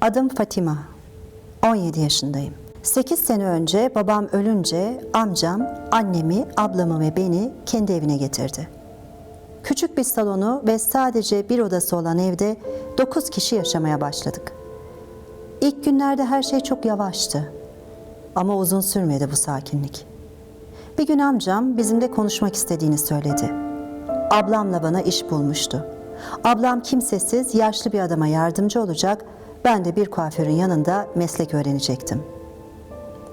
Adım Fatima. 17 yaşındayım. 8 sene önce babam ölünce amcam annemi, ablamı ve beni kendi evine getirdi. Küçük bir salonu ve sadece bir odası olan evde 9 kişi yaşamaya başladık. İlk günlerde her şey çok yavaştı. Ama uzun sürmedi bu sakinlik. Bir gün amcam bizimle konuşmak istediğini söyledi. Ablamla bana iş bulmuştu. Ablam kimsesiz, yaşlı bir adama yardımcı olacak, ben de bir kuaförün yanında meslek öğrenecektim.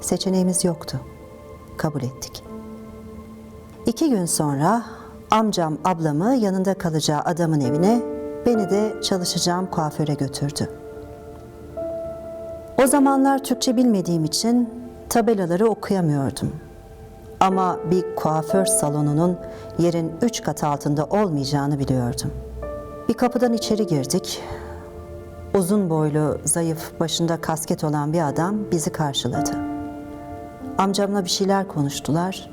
Seçeneğimiz yoktu. Kabul ettik. İki gün sonra amcam ablamı yanında kalacağı adamın evine, beni de çalışacağım kuaföre götürdü. O zamanlar Türkçe bilmediğim için tabelaları okuyamıyordum. Ama bir kuaför salonunun yerin üç kat altında olmayacağını biliyordum. Bir kapıdan içeri girdik. Uzun boylu, zayıf, başında kasket olan bir adam bizi karşıladı. Amcamla bir şeyler konuştular.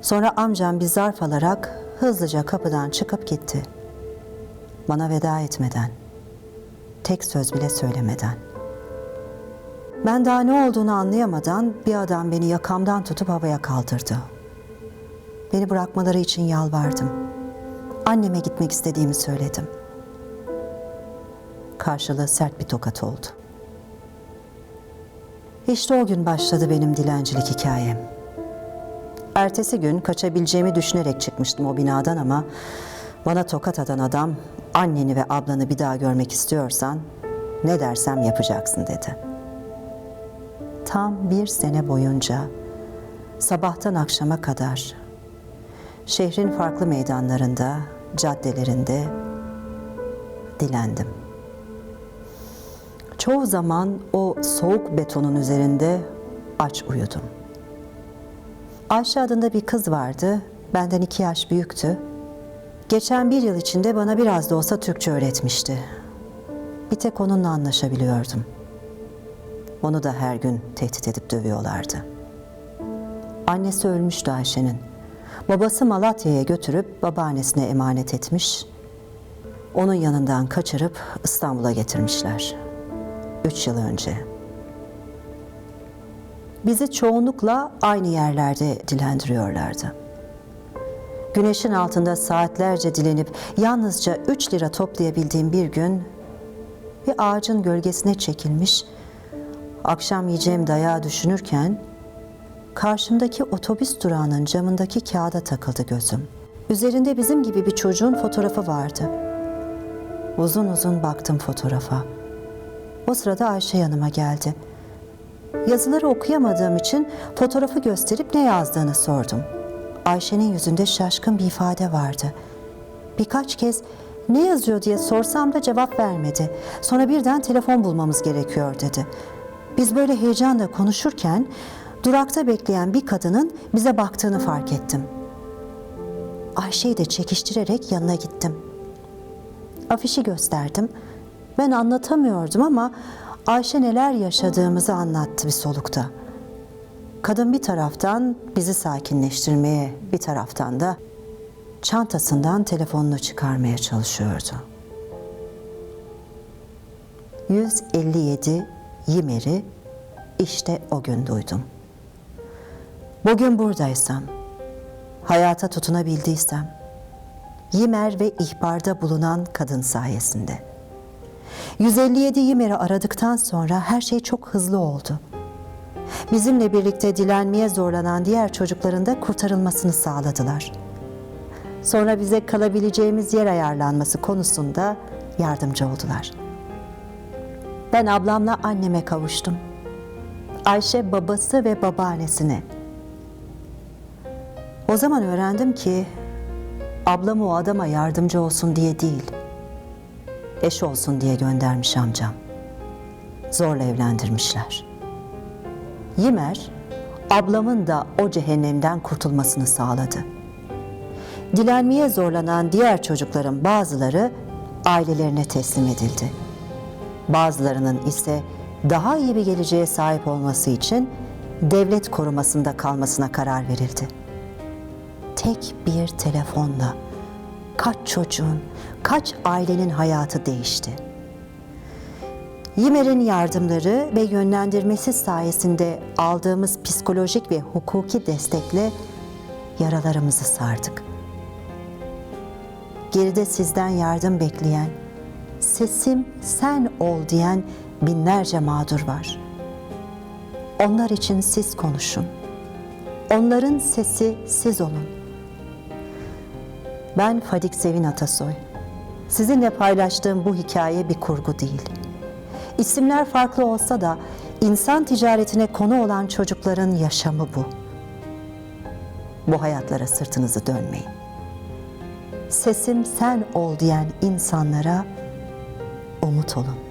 Sonra amcam bir zarf alarak hızlıca kapıdan çıkıp gitti. Bana veda etmeden, tek söz bile söylemeden. Ben daha ne olduğunu anlayamadan bir adam beni yakamdan tutup havaya kaldırdı. Beni bırakmaları için yalvardım. Anneme gitmek istediğimi söyledim. Karşılığı sert bir tokat oldu. İşte o gün başladı benim dilencilik hikayem. Ertesi gün kaçabileceğimi düşünerek çıkmıştım o binadan ama bana tokat atan adam anneni ve ablanı bir daha görmek istiyorsan ne dersem yapacaksın dedi. Tam bir sene boyunca sabahtan akşama kadar şehrin farklı meydanlarında, caddelerinde dilendim. Çoğu zaman o soğuk betonun üzerinde aç uyudum. Ayşe adında bir kız vardı, benden iki yaş büyüktü. Geçen bir yıl içinde bana biraz da olsa Türkçe öğretmişti. Bir tek onunla anlaşabiliyordum. Onu da her gün tehdit edip dövüyorlardı. Annesi ölmüştü Ayşe'nin. Babası Malatya'ya götürüp babaannesine emanet etmiş. Onun yanından kaçırıp İstanbul'a getirmişler. Üç yıl önce. Bizi çoğunlukla aynı yerlerde dilendiriyorlardı. Güneşin altında saatlerce dilenip yalnızca üç lira toplayabildiğim bir gün bir ağacın gölgesine çekilmiş, akşam yiyeceğim dayağı düşünürken karşımdaki otobüs durağının camındaki kağıda takıldı gözüm. Üzerinde bizim gibi bir çocuğun fotoğrafı vardı. Uzun uzun baktım fotoğrafa. O sırada Ayşe yanıma geldi. Yazıları okuyamadığım için fotoğrafı gösterip ne yazdığını sordum. Ayşe'nin yüzünde şaşkın bir ifade vardı. Birkaç kez ne yazıyor diye sorsam da cevap vermedi. Sonra birden telefon bulmamız gerekiyor dedi. Biz böyle heyecanla konuşurken durakta bekleyen bir kadının bize baktığını fark ettim. Ayşe'yi de çekiştirerek yanına gittim. Afişi gösterdim. Ben anlatamıyordum ama Ayşe neler yaşadığımızı anlattı bir solukta. Kadın bir taraftan bizi sakinleştirmeye, bir taraftan da çantasından telefonunu çıkarmaya çalışıyordu. 157 Yimer'i işte o gün duydum. Bugün buradaysam, hayata tutunabildiysem, Yimer ve ihbarda bulunan kadın sayesinde. 157 Yimer'i aradıktan sonra her şey çok hızlı oldu. Bizimle birlikte dilenmeye zorlanan diğer çocukların da kurtarılmasını sağladılar. Sonra bize kalabileceğimiz yer ayarlanması konusunda yardımcı oldular. Ben ablamla anneme kavuştum. Ayşe babası ve babaannesine. O zaman öğrendim ki ablam o adama yardımcı olsun diye değil, eş olsun diye göndermiş amcam. Zorla evlendirmişler. Yimer, ablamın da o cehennemden kurtulmasını sağladı. Dilenmeye zorlanan diğer çocukların bazıları ailelerine teslim edildi. Bazılarının ise daha iyi bir geleceğe sahip olması için devlet korumasında kalmasına karar verildi. Tek bir telefonla kaç çocuğun, kaç ailenin hayatı değişti. Yimer'in yardımları ve yönlendirmesi sayesinde aldığımız psikolojik ve hukuki destekle yaralarımızı sardık. Geride sizden yardım bekleyen, sesim sen ol diyen binlerce mağdur var. Onlar için siz konuşun. Onların sesi siz olun. Ben Fadik Sevin Atasoy. Sizinle paylaştığım bu hikaye bir kurgu değil. İsimler farklı olsa da insan ticaretine konu olan çocukların yaşamı bu. Bu hayatlara sırtınızı dönmeyin. Sesim sen ol diyen insanlara umut olun.